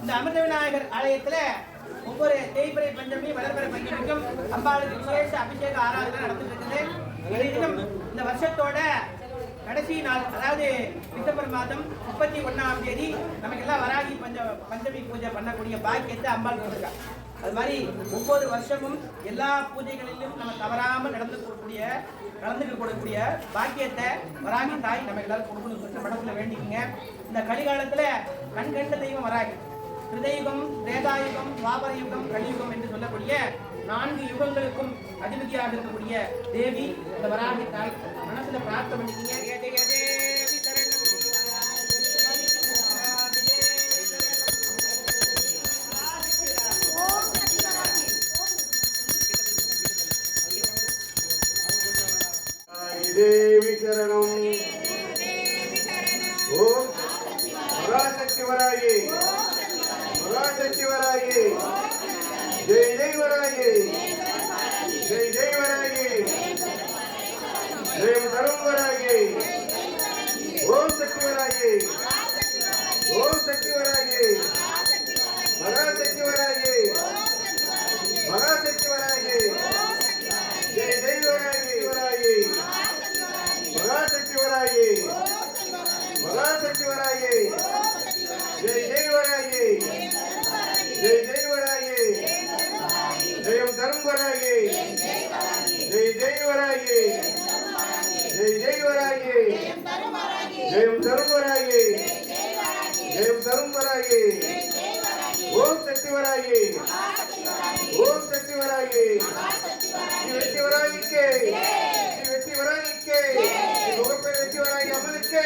இந்த அமிர்த விநாயகர் ஆலயத்துல ஒவ்வொரு தேய்பிரை பஞ்சமி வளர்பிறை பஞ்சமிக்கும் அம்பாளுக்கு விசேஷ அபிஷேக ஆராதனை நடந்துட்டு இருக்குது தினம் இந்த வருஷத்தோட கடைசி நாள் அதாவது டிசம்பர் மாதம் முப்பத்தி ஒன்னாம் தேதி நமக்கு எல்லாம் வராகி பஞ்ச பஞ்சமி பூஜை பண்ணக்கூடிய பாக்கியத்தை அம்பாள் கொடுக்கா. அது மாதிரி ஒவ்வொரு வருஷமும் எல்லா பூஜைகளிலும் நம்ம தவறாம நடந்து கூடிய கலந்துக்க கூடக்கூடிய பாக்கியத்தை வராகி தாய் நம்ம எல்லாரும் கொடுக்கணும்னு சொல்லிட்டு மனசுல வேண்டிக்கங்க. இந்த கலிகாலத்துல கண் கண்ட தெய்வம் வராகி. கிருதயுகம் திரேதாயுகம் துவாபர யுகம் கலியுகம் என்று சொல்லக்கூடிய நான்கு யுகங்களுக்கும் அதிபதியாக இருக்கக்கூடிய தேவி இந்த வராகி தாய் மனசுல பிரார்த்தனை பண்ணிக்கீங்க. தேவி சரணம். ஓம் பராசக்தி வராகி. பராசக்தி வராகி ஜெய் ஜெய் வராகி ஜெய் ஜெய் வராகி ஜெயம் தரும் வராகி ஓம் சக்தி வராகி ஓம் சக்தி வராகி பராசக்தி வராகி பராசக்தி வராகி ஜெய் வராகி ஜெய் ஜெய் வராகி ஜெயம் தரும் வராகி ஜெயம் தரும் வராகி ஓம் சக்தி வராகி ஓம் சக்தி வராகி ஸ்ரீ வெற்றி வராகிக்கு ஸ்ரீ வெற்றி வராகிக்கு ஸ்ரீ முகப்பேர் வெற்றி வராகி அம்மனுக்கு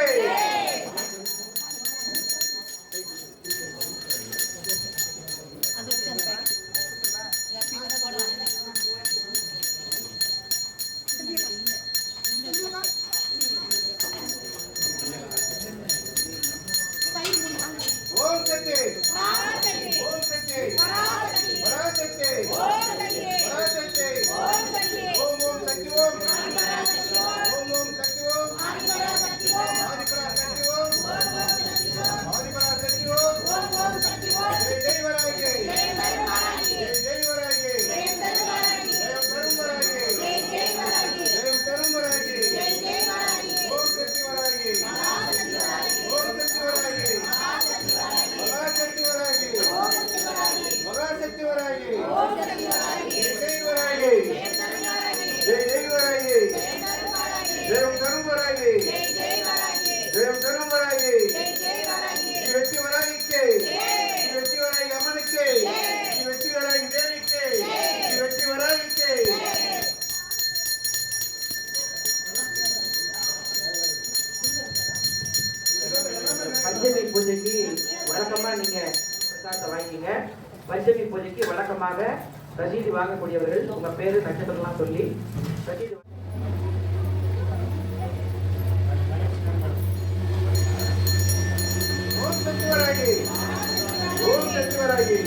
பஞ்சமி பூஜைக்கு வழக்கமா நீங்க பிரசாதத்தை வாங்கிங்க பஞ்சமி பூஜைக்கு வழக்கமாக ரசீது வாங்கக்கூடியவர்கள் உங்க பேரு நட்சத்திரம்லாம் சொல்லி ரசீது ஓம் சக்தி வராகி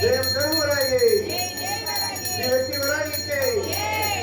வராகி ஜெயம் தரும் வராகி ஜெயம் தரும் வராகி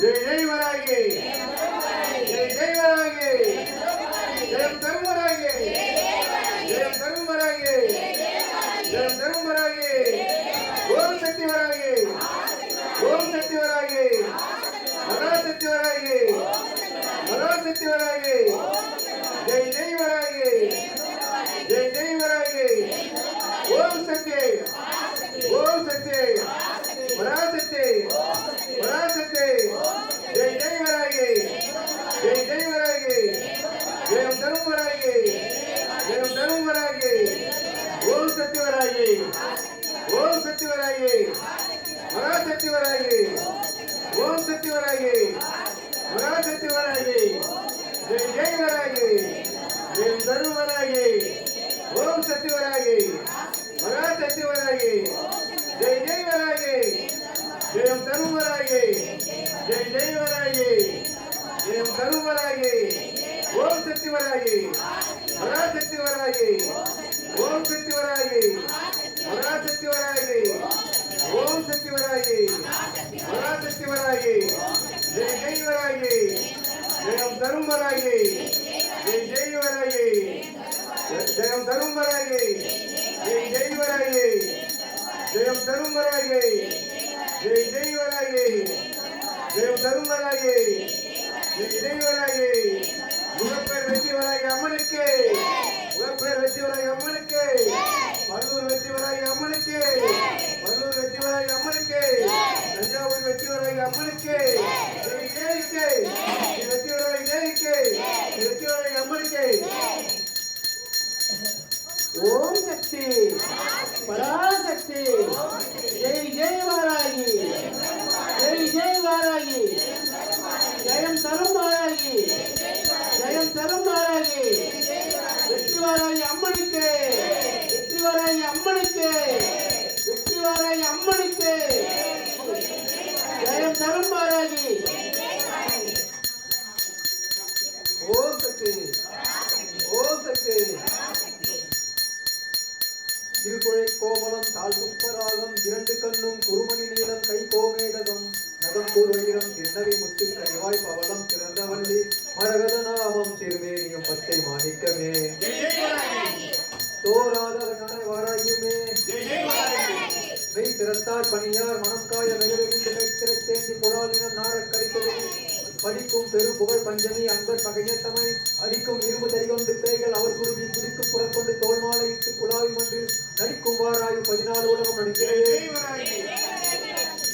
ஜெய ஜெய் வராகி ஜெய் ஜெய் வராகி ஜெயம் தரும் வராகி ஜெயம் தரும் வராகி ஜெயம் தரும் வராகி ஓம் சக்தி வராகி ஓம் சக்தி வராகி மகா சக்தி வராகி மகா சக்தி வராகி ஜெய் ஜெய் வராகி ஜெய் ஜெய் வராகி ஓம் சக்தி ஓம் சக்தி மகா சக்தி ஜெய் ஜெய் வராகி ஜெய் ஜெய் வராகி ஜெயம் தரும் வராகி ஜெயம் தரும் வராகி ஓம் சக்தி வராகி ஓம் சக்தி வராகி மகா வராகி ஓம் சக்தி வராகி மகா வராகி ஜெய் ஜெய் வராகி ஜெயம் தரும் வராகி ஓம் சக்தி வராகி மகா வராகி ஜெயம் தரும் வராகி ஜெய் ஜெய் வராகி ஜெயம் தரும் வராகி ஓம் சக்தி வராகி மகா சக்தி வராகி ஓம் சக்தி வராகி மகா சக்தி வராகி ஓம் சக்தி வராகி மகா சக்தி வராகி ஜெய் ஜெய் வராகி ஜெயம் தரும் வராகி ஜெய் ஜெய் வராகி ஜெயம் ஜெய் ஜெய் வராகி ஜெயம் தரும் வராகி ஜெய் ஜெய் வராகி ஜெயம் தரும் வராகி ஜெய் ஜெய் வெற்றி வராகி அம்மனுக்கு முகப்பேர் வெற்றி வராகி அம்மனுக்கு மருதூர் வெற்றி வராகி அம்மனுக்கு வெற்றி அம்மனுக்கு தஞ்சாவூர் வெற்றி வராகி அம்மனுக்கு ஜெய் வெற்றி வராகி ஜெயிக்கு வெற்றி அம்மனுக்கு ஓம் சக்தி. பராசக்தி. ஜெய் ஜெய் வாராகி. ஜெய் ஜெய் வாராகி. ஜெயம் தரும் வாராகி. ஜெயம் தரும் வாராகி. வெற்றி வாராகி அம்மனுக்கு. வெற்றி வாராகி அம்மனுக்கு. வெற்றி வாராகி அம்மனுக்கு. ஜெயம் தரும் வாராகி. ஓம் சக்தி. ஓம் சக்தி. திருக்குழை கோமலம் தாழ் புஷ்பராகம் இரண்டு கண்ணும் குருமணி நீளம் கை கோமேதகம் நகம் கூர்வயிரம் திருநகை முத்து கரிவாய் பவளம் திறந்தவள்ளி மரகத நாமம் திருமேனியம் பச்சை மாணிக்கமே. தோராத நட மெய் திறத்தார் பணியார் மனம் காய மெய்யறிந்து கை திறத்தேந்தி புலாலினம் நாரக்கரித்தது படிக்கும் பெரு புகழ் பஞ்சமி அன்பர் பகையத்தமை அடிக்கும் இரும்பு தறிகொண்டு பேய்கள் அவர் குருவி குடிக்கும் புறக்கொண்டு தோல் மாலையிட்டு குழாவி மன்றில் நடிக்கும் வாராயு பதினாலு உலகம் நடிக்கிறேன்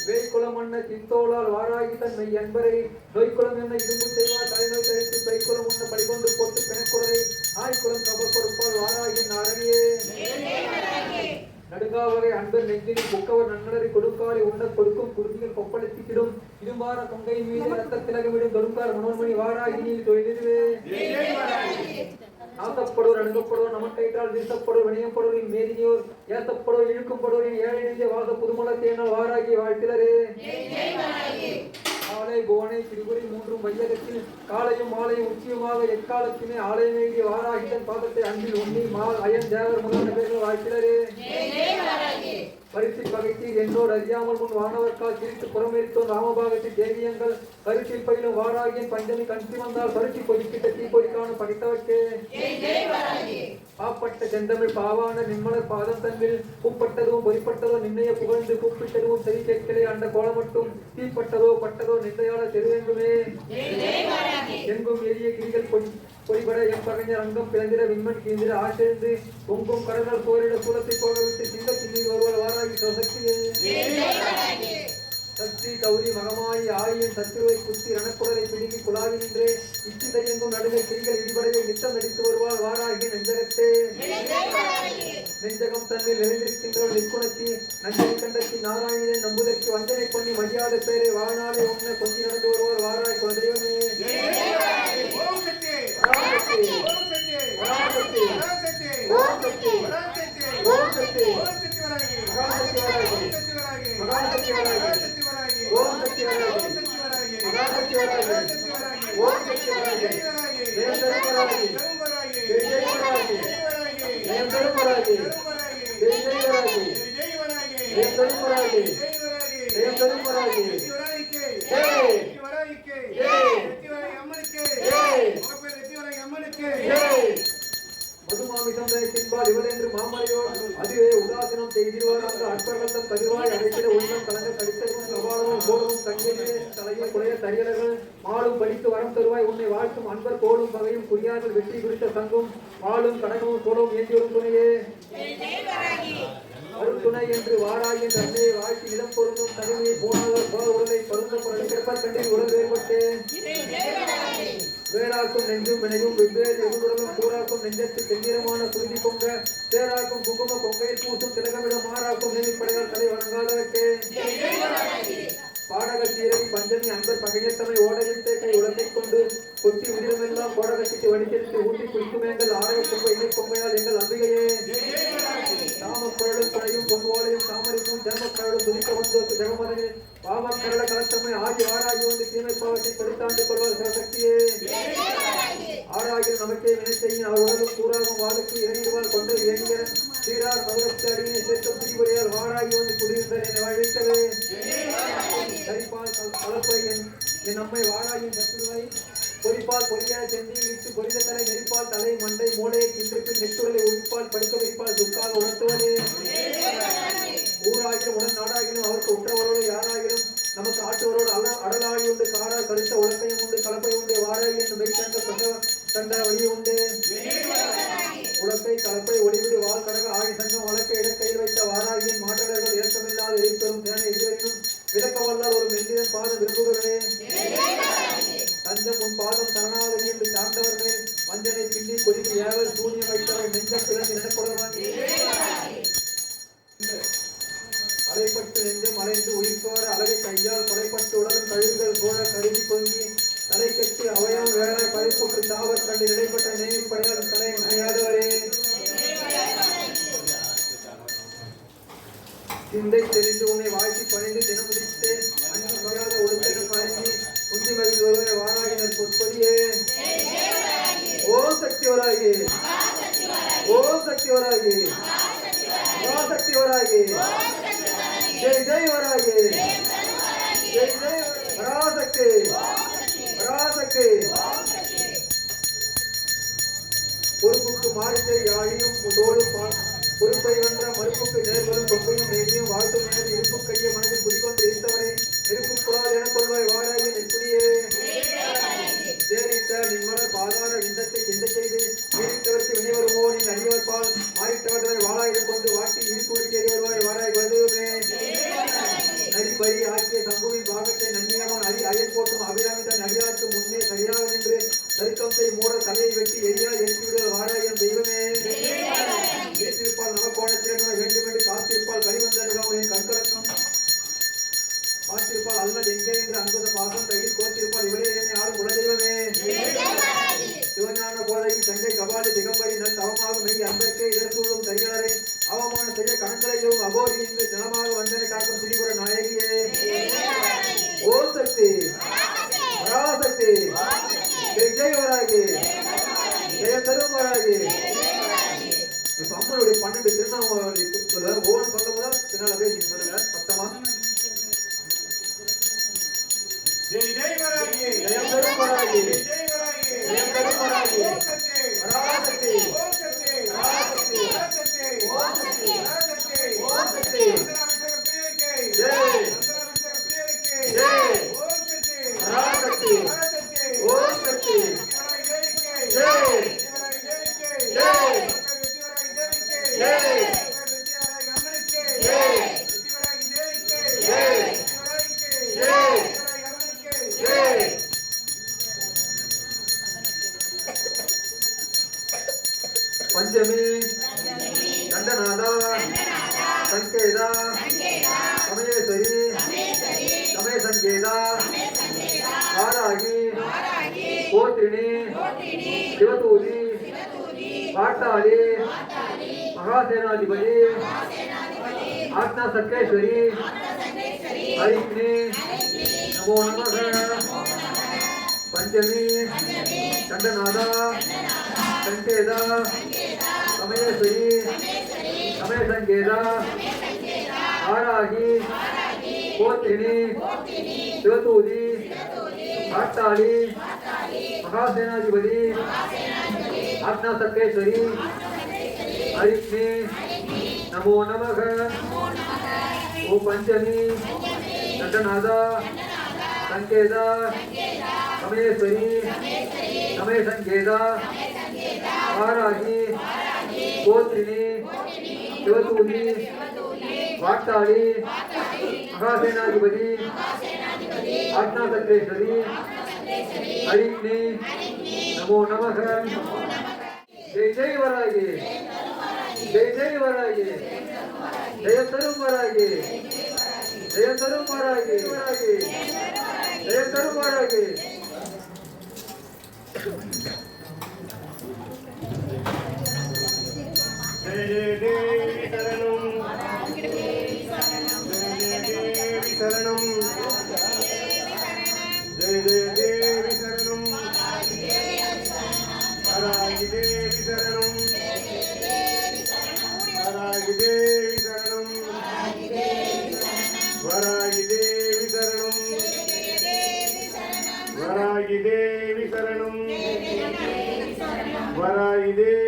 வேய்க்குளம் அண்ண தின்தோளால் வாராகி தன்மை என்பரை நோய்க்குளம் என்ன இரும்பு செய்வார் தலைநோய் தரித்து பெய்க்குளம் உண்ண படிகொண்டு போட்டு பிணக்குறரை ஆய்குளம் கபர் கொடுப்பால் வாராகி நாரணியே நடுங்காவகை அன்பர் நெஞ்சில் புக்கவர் நன்னலரை கொடுக்காலை உண்ண கொடுக்கும் குருதிகள் கொப்பளித்திடும் இரும்பார கொங்கை மீது ரத்த திலகமிடும் தொடுங்கார் மனோன்மணி வாராகி நீர் தொழிலிருவே நாசப்படுவோர் அணுகப்படுவோர் நமட்டைற்றால் வீசப்படுவோர் வணிகப்படுவோரின் மேதினியோர் ஏசப்படுவோர் இழுக்கப்படுவோரின் ஏழை நெஞ்ச வாச புதுமல தேனால் வாராகி வாழ்த்திலரே. ஆலை கோனை திரிபுரி மூன்றும் வையகத்தில் காலையும் மாலையும் உச்சியுமாக எக்காலத்திலே ஆலயம் எழுதிய வாராகிதன் பாதத்தை அன்பில் உண்ணி மால் அயன் தேவர் முதலான பேர்கள் வாழ்த்திலரே பரிசு பகைத்தீர் என்னோடு அறியாமல் முன் வானவர்கால் சிரித்து புறமேறித்தோன் ராமபாகத்தில் தேவியங்கள் பரிசில் பயிலும் வாராகியின் பஞ்சமி கண்சி வந்தால் பரிசு கொதிக்கிட்ட தீப்பொறி காணும் படைத்தவர்க்கே. பாப்பட்ட செந்தமிழ் பாவான நிம்மலர் பாதம் தன்னில் பூப்பட்டதும் பொறிப்பட்டதோ நின்னைய புகழ்ந்து கூப்பிட்டதும் செவி கேட்கலே அண்ட கோலமட்டும் தீப்பட்டதோ பட்டதோ நின்னையால தெருவெங்குமே. எங்கும் எரிய கிரிகள் பொன் பொறிபட எம்பகஞ்சர் அங்கம் பிளந்திர விண்மன் கீந்திர ஆசிரிந்து பொங்கும் கடல் போரிட சூலத்தை போக விட்டு சிங்க சிங்கி வருவார் வாராகி சக்தியே சக்தி கௌரி மகமாயி ஆயின் சத்துருவை குத்தி ரணக்குடலை பிடுங்கி குழாவில் நின்றே இச்சி தையங்கும் நடுவே கிரிகள் இடிபடவே நித்தம் நடித்து வருவார் வாராகி நெஞ்சகத்தே நெஞ்சகம் தன்னில் எழுந்திருக்கின்றவள் நிற்குணத்தி நஞ்சனை கண்டத்தி நாராயணனை நம்புதற்கு வஞ்சனை பண்ணி மரியாதை பேரை வாழ்நாளை உண்ண கொஞ்சி நடந்து வருவார் வாராய் குழந்தையுமே மகாசக்தி ஓம் சக்தி வராகி சக்தி வராகி. ஓம் சக்தி வராகி சக்தி வராகி. ஜெய் வராகி ஜெயம் தரும் வராகி. தரும் வராகி ஜெய் வராகி. ஜெய் வராகி ஜெயம் தரும் வராகி. தரும் வராகி ஜெய் வராகி. ஜெய் வராகி. ஜெய் அம்மனுக்கு ஜெய். முகப்பேர் வெற்றி வராகி அம்மனுக்கு மாமலையோர் அதுவே உதாசீனம் செய்திருவார் அந்த அற்பர்கள் கதிர்வாய் அடைக்கிற உள்ளம் கலங்க சவாலமும் தலையில் குலைய தரியலர்கள் மாலும் படித்து வரம் தருவாய். உன்னை வாழ்த்தும் அன்பர் கோடும் பகையும் குறியார்கள் வெற்றி குறித்த சங்கும் ஆளும் கடகமும் கோலமும் ஏந்தி வரும் துணையே அருத்துணை என்று வாராய் என்று அன்னையை வாழ்த்தி இடம் பொருந்தும் தனிமையை போனாவர் போல உடலை பருந்த பொருளை கிடப்பர் கண்டில் உடல் வேறுபட்டேன் வேளாக்கும் நெஞ்சும் வினையும் வெவ்வேறு எதிர்வுடலும் கூறாக்கும் நெஞ்சத்து செந்நிறமான குருதி பொங்க தேராக்கும் குங்கும பொங்கையில் பூசும் திலகமிடம் மாறாக்கும் நெறிப்படையால் தலை வணங்காதவர்க்கே பாடக சீரடி பஞ்சமி அன்பர் பகையத்தமை ஓடவிட்டு கை உலகை கொண்டு கொட்டி உதிரமெல்லாம் கோடகத்திட்டு வடித்தெடுத்து ஊட்டி குளிக்குமேங்கள் ஆரக கொம்பை எண்ணெய் கொம்பையால் எங்கள் அம்பிகையே. தாமக்குழலும் குழையும் பொன்வோலையும் தாமரைக்கும் ஜென்மக்கழலும் துதிக்க வந்து ஜெகமதனே பாமக்கரள கலத்தம்மை ஆகி ஆராகி வந்து தீமை பாவத்தை தடுத்தாண்டு கொள்வார் சிவசக்தியே ஆராயில் நமக்கே வினை செய்யும் அவர் உடலும் கூறாகும் வாளுக்கு இறங்கிடுவார் கொண்டு இயங்கிற சீரார் பகவத்து அடியினை சேர்க்கும் திரிபுரையால் வாராகி வந்து குடியிருந்தார் என்னை வாழ்விக்கவே சரிப்பால் கல- கலப்பை என் என் அம்மை வாழாயின் சத்துருவை பொறிப்பால் பொறியாய் செஞ்சு வீட்டு பொறித தலை நெறிப்பால் தலை மண்டை மூளையை தின்றுப்பின் நெட்டுடலை ஒழிப்பால் படிக்க வைப்பால் துக்கால் உணர்த்துவதே. ஊராகிலும் உடன் நாடாகிலும் அவருக்கு உற்றவரோடு யாராகிலும் நமக்கு ஆற்றுவரோடு அல அடலாழி உண்டு. காரா கருத்த உலக்கையும் உண்டு. கலப்பை உண்டு. வாராகி என்று மெய் கண்ட கண்ட வழி உண்டு. உலக்கை கலப்பை ஒளிவிடு. வால் கடக ஆழி சங்கம் வழக்கை இடக்கையில் வைத்த வாராகியின் மாற்றடர்கள் இறக்கமில்லாத எரித்தரும் தேனை இதுவரையும் விளக்க வல்லால் ஒரு மெல்லிதன் பாத விரும்புகிறேன் தஞ்சம் உன் பாதம் சரணாகதி என்று சார்ந்தவர்களே மஞ்சனை பின்னி கொடிக்கு ஏவல் சூனியம் வைத்தவை நெஞ்சம் பிறந்து நினைப்படுவன் அலைப்பட்டு நின்று மறைந்து உயிர்த்தோர அழகை கையால் கொலைப்பட்டு உடலும் கழுகுகள் போல கருதி பொங்கி தலை கட்டி அவயம் வேலை பறிப்புக்கு தாவர் கண்டு இடைப்பட்ட நேமி படையால் தலை நனையாதவரே சிந்தை தெரிந்து உன்னை வாழ்த்தி பணிந்து தினம் முடித்து அஞ்சு மகாத உடுத்தனம் பழங்கி உந்தி மகிழ் ஒருவரை வாராயினர் பொற்பொடியே ஓம் சக்தி வராகி ஓம் சக்தி வராகி ஓம் சக்தி வராகி ஜெய் ஜெய் வராகி ஜெய் ஜெய் பராசக்தி பராசக்தி பொறுப்புக்கு மாறித்தை யாழியும் உதோடு பா- பொறுப்பை வென்ற மறுப்புக்கு நேர்வரும் கொப்பையும் நெய்யும் வாழ்த்தும் என இருப்பு கையை மனதில் குடிக்கொண்டு இருந்தவரே நெருப்பு என கொள்வாய் வாழாகி நெற்குடியே தேரிட்ட நின்மலர் பாதார விந்தத்தை சிந்த செய்து? நீரிட்டவருக்கு வினை வருமோ? நீ அடியவர்பால் மாறிட்டவர்களை வாழாயிடம் கொண்டு வாட்டி இருக்கூடி தேடி வருவாய் வாராய் வருதுமே நரிபரி ஆக்கிய சம்புவின் பாகத்தை நன்னியவன் அரி அயல் போட்டும் அபிராமி தன் அடியாருக்கு முன்னே சரியாக நின்று தருக்கத்தை மூட தலையை வெட்டி எரியா எரித்துவிட வாராயம் தெய்வமே. வீட்டிருப்பால் நவக்கோணத்திலே வேண்டும் என்று காத்திருப்பால் கழிவந்தனுகாம் என் கண்கலக்கம். பார்த்திருப்பால் அல்லது எங்கே என்று அன்புத பாசம் கையில் கோத்திருப்பால் இவரே என்னை ஆளும் குலதெய்வமே சிவஞான போதைக்கு சங்கை கபாலி திகம்பரி நல் தவமாக மெய் அன்பர்க்கே இடர்சூழும் தையாரே அவமானம் செய்ய கணக்களையும் அகோரி இங்கு ஜனமாக வந்தனை காக்கும் திரிபுர நாயகியே. ஓ சக்தி பராசக்தி ஜெய் வராகி. ஜெய தரும் வராகி. இப்ப அம்மனுடைய பன்னெண்டு திருநாமங்களை சொல்லுவார் ஒவ்வொன்று சொல்லும் போது பின்னால அப்படியே நீங்க சொல்லுங்க. சத்தமா? ஜெய் ஜெய் வராகி ஜெயம் தரும் வராகி ஜெய் ஜெய் வராகி ஜெயம் தரும் வராகி ஓம் சக்தி பராசக்தி ஓம் சக்தி பராசக்தி பராசக்தி ஓம் சக்தி பராசக்தி ஓம் சக்தி சந்திராபிஷேக பிரியருக்கு ஜெய் சந்திராபிஷேக பிரியருக்கு ஜெய் ஓம் சக்தி பராசக்தி பராசக்தி ஓம் சக்தி வெற்றிவராகி தேவிக்கு ஜெய் வெற்றிவராகி தேவிக்கு ஜெய் வெற்றிவராகி பஞ்சமி. கண்டநாதா சங்கேதா. சமயேஸ்வரி. சமய சங்கேதா வாராகி. கோத்திரிணி சிவதூதி. பாட்டாளி மகாசேனாதிபதி. ஆத்மா சக்கேஸ்வரி ஹரி நமோ நமக. பஞ்சமி சண்டநாதா. சங்கேதா. சமயேஸ்வரி. சமய சங்கேதா ஆராகி. கோத்தினி சிவதூதி காட்டாளி மகாசேனாதிபதி. ஆத்னா சர்க்கேஸ்வரி ஹரிஷ்ணி நமோ நமக. ஓ பஞ்சமி. ದಂಡನಾದ ಸಂಕೇತ ರಮೇಶ್ವರಿ ರಮೇ ಸಂಕೇತ ವಾರಾಹಿ ಗೋತ್ರಿಣಿ ಶಿವತೂಲಿ ವಾಕ್ತಾಳಿ ಮಹಾಸೇನಾಧಿಪತಿ ಆಜ್ಞಾಸಕ್ರೇಶ್ವರಿ ಹರಿಣಿ ನಮೋ ನಮಃ ಜೈ ಜೈ ವರಾಗಿ ಜೈ ಜೈ ವರಾಗಿ ಜಯ ತರುವರಾಗಿ Hey, hey, hey. வராகி தேவி சரணம். வராகி தேவி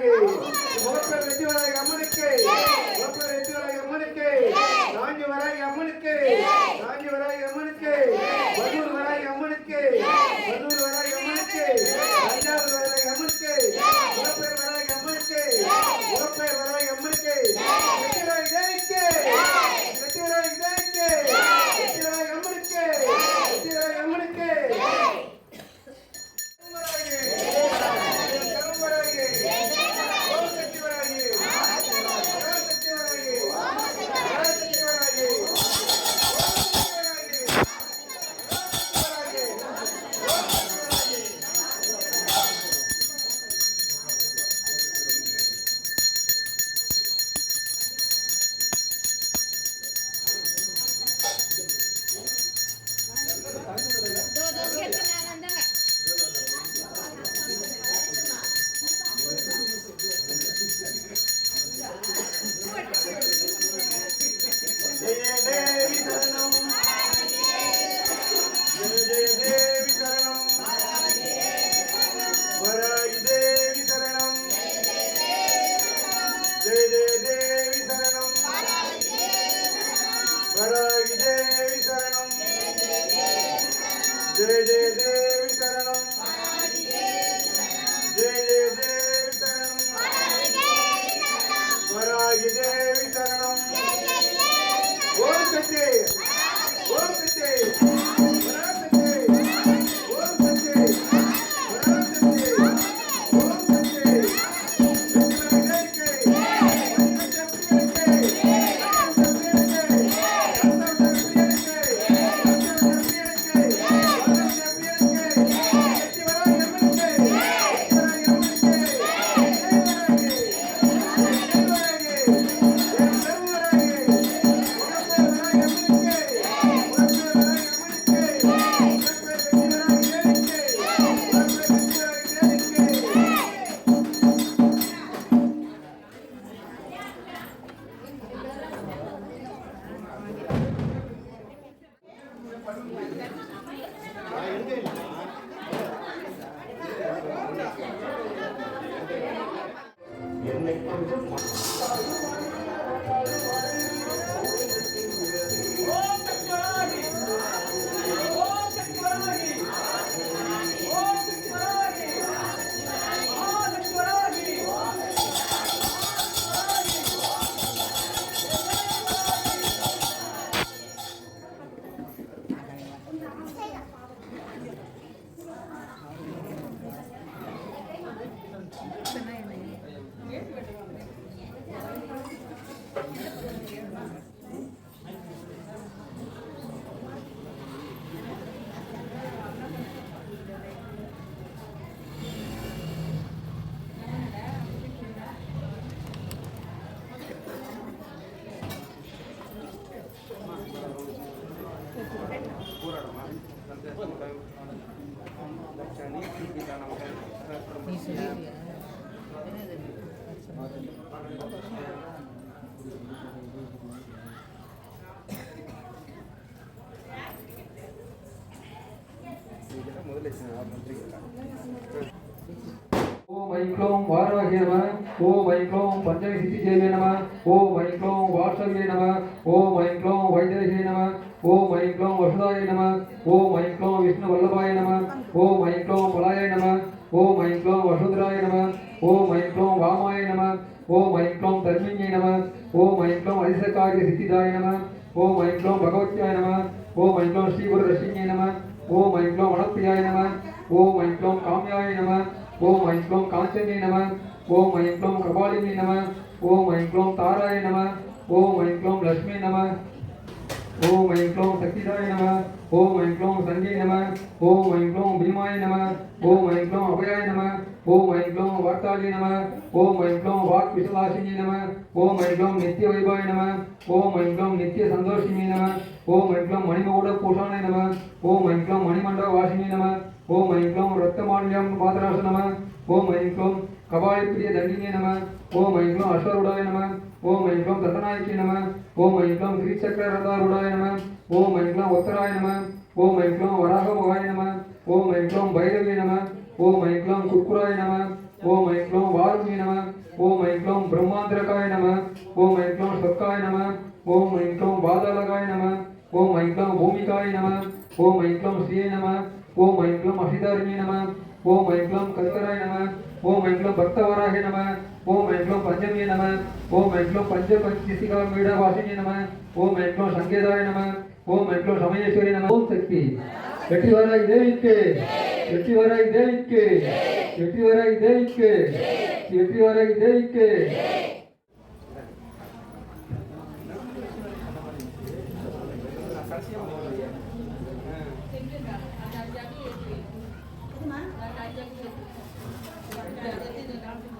লাগে ஓம் ஐம் க்ளோம் நம ஓம் ஐம் க்ளோம் சித்தி தேவிய நம ஓம் ஐம் வாட்சவிய நம ஓம் ஐம் வைத்தியகிய நம ஓம் ஐம் வசுதாய நம ஓம் ஐம் விஷ்ணு வல்லபாய நம ஓம் ஐம் பலாய நம ஓம் ஐம் வசுந்தராய நம ஓம் ஐம் வாமாய நம ஓம் நம ஓம் அதிசகாரிய சித்திதாய நம ஓம் பகவத்யாய நம ஓம் ஐம் ஸ்ரீகுரு ரசிஞை நம ஓம் ஐக்ளோம் க்ளோம் நம ஓம் ஐக்ளோம் க்ளோம் காமியாய நம ஓம் ஐக்ளோம் க்ளோம் காஞ்சனே நம ஓம் ஐக்ளோம் கபாலினி நம ஓம் ஐக்ளோம் தாராய நம ஓம் ஐக்ளோம் லட்சுமி நம. ஓம் ஐம் க்ளோம் சக்திதாய நம ஓம் ஐம் க்ளோம் சஞ்சய் நம ஓம் ஐம் க்ளோம் பீமாய நம ஓம் ஐம் க்ளோம் அபயாய நம ஓம் ஐம் க்ளோம் வார்த்தாஜி நம ஓம் ஐம் க்ளோம் வாக் விசலாசினி நம ஓம் ஐம் க்ளோம் நித்திய வைபாய நம ஓம் ஐம் க்ளோம் நித்திய சந்தோஷினி நம ஓம் ஐம் க்ளோம் மணிமகுட பூஷாணை நம ஓம் ஐம் க்ளோம் மணிமண்டல வாசினி நம ஓம் ஐம் க்ளோம் ரத்தமால்யம் பாதராச நம ஓம் ஐம் க்ளோம் கபாலி பிரிய தண்டினே நம ஓம் ஐங்கம் க்ளோம் அஸ்வருடாய நம ஓம் ஐங்கம் க்ளோம் நம ஓம் ஐங்கம் கிரிச்சக்கரதாருடாய நம ஓம் ஐங்கம் ஒத்தராய நம ஓம் ஐங்கம் க்ளோம் வராகமகாய நம ஓம் ஐங்கம் க்ளோம் பைரவி நம ஓம் ஐங்கம் க்ளோம் குக்குராய நம ஓம் ஐங்கம் க்ளோம் நம ஓம் ஐங்கம் க்ளோம் பிரம்மாந்திரகாய நம ஓம் ஐங்கம் க்ளோம் சொக்காய நம ஓம் ஐங்கம் பாதாளகாய நம ஓம் ஐங்கம் பூமிகாய நம ஓம் ஐங்கம் க்ளோம் நம ஓம் ஐங்கம் க்ளோம் அசிதாரிணி நம ஓம் ஐங்கம் க்ளோம் கல்கராய நம ஓம் ஐம் க்ளோம் பக்தவராக நம ஓம் ஐம் க்ளோம் பஞ்சமிய நம ஓம் ஐம் க்ளோம் பஞ்ச பஞ்சிசிகா வீட வாசினி நம ஓம் ஐம் க்ளோம் சங்கேதாய நம ஓம் ஐம் க்ளோம் சமயேஸ்வரி நம ஓம் சக்தி வெற்றி வராய் தேவிக்கு வெற்றி வராய் தேவிக்கு வெற்றி வராய்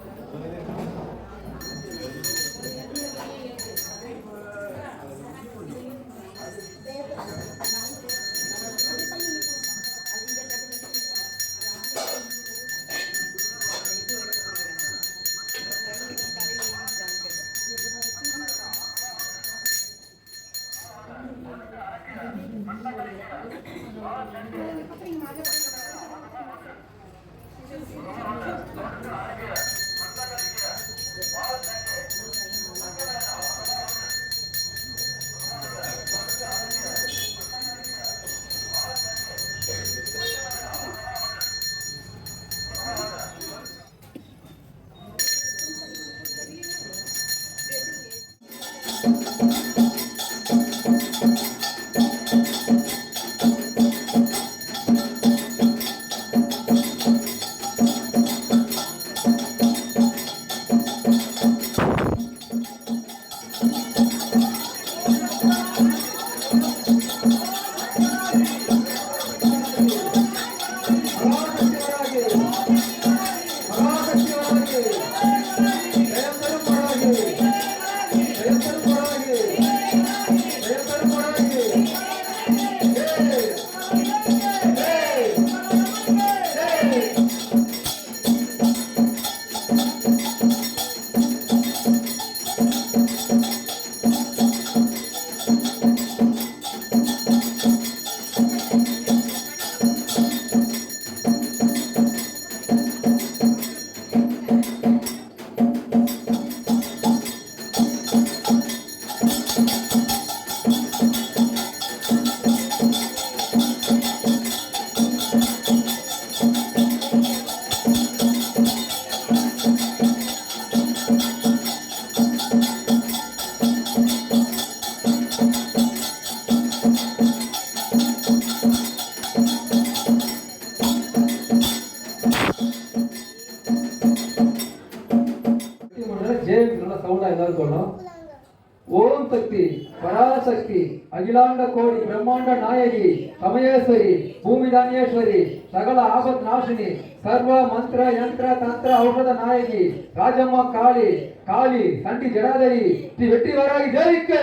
பிரம்மாண்ட நாயகி சமயேஸ்வரி பூமிதானேஸ்வரி சகல ஆபத் நாசினி சர்வ மந்திர யந்திர தந்திர ஔஷத நாயகி ராஜம்மா காளி காளி சண்டி ஜடாதரி ஸ்ரீ வெட்டி வராகி தேவிக்கு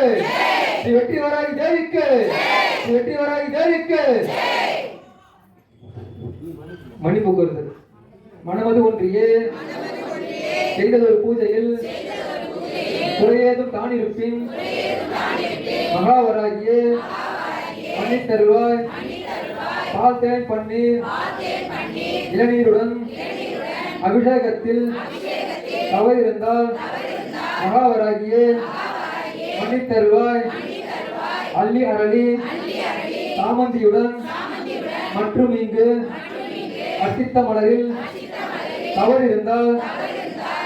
ஸ்ரீ வெட்டி வராகி தேவிக்கு ஸ்ரீ வெட்டி வராகி தேவிக்கு மன்னிப்பு கோருதல் மனமது ஒன்றியே செய்ததொரு பூஜையில் குறையேதும் தானிருப்பின் மகாவராகியே. மன்னித்தருவாய் பால் தேன் பன்னீர். இளநீருடன் அபிஷேகத்தில் தவறு இருந்தால் மகாவராகியே. தருவாய் அள்ளி அரளி. சாமந்தியுடன் மற்றும் இங்கு அசித்த மலரில் தவறு இருந்தால்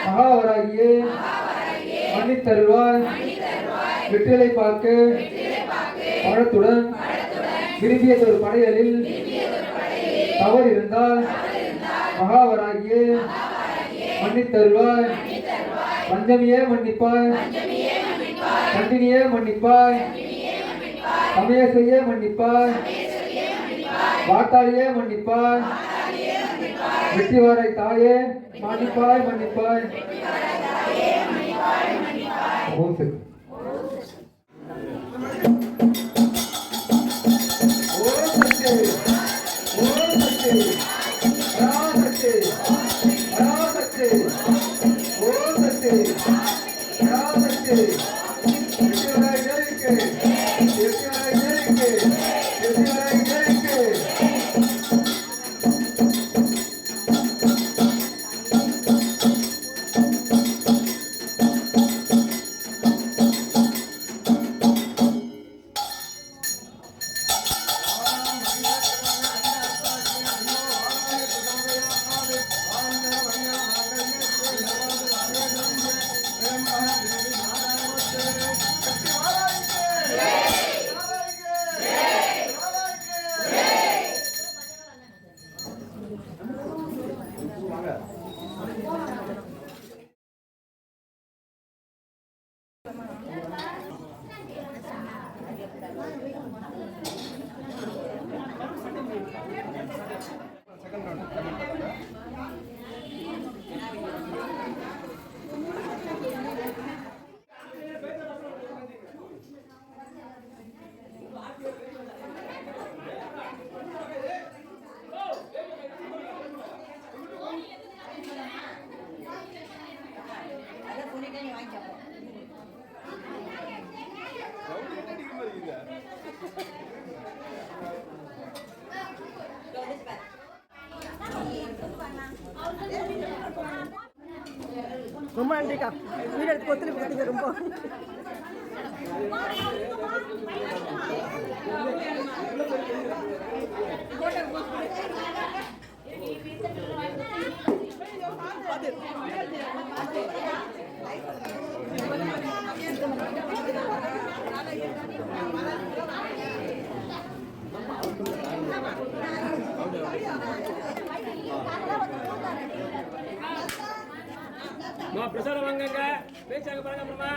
மகாவராகியே. மன்னித்தருவாய். வெற்றிலை பார்க்க. பழத்துடன் விரும்பியதொரு படையலில் தவறு இருந்தால் மகாவராகியே மன்னித்தருவாய் பஞ்சமியே மன்னிப்பாய் கண்டினியே மன்னிப்பாய் சமயசையே மன்னிப்பாய் வாட்டாளியே மன்னிப்பாய் வெற்றிவாரை தாயே மன்னிப்பாய் மன்னிப்பாய். ஓம் சக்தி ரொம்ப நன்றிக்கா வீடு எடுத்து ஒத்துழைப்பு கொடுத்தீங்க ரொம்ப. பிரசாரம் வாங்க பேச்சாங்க பாருங்க அப்புறமா.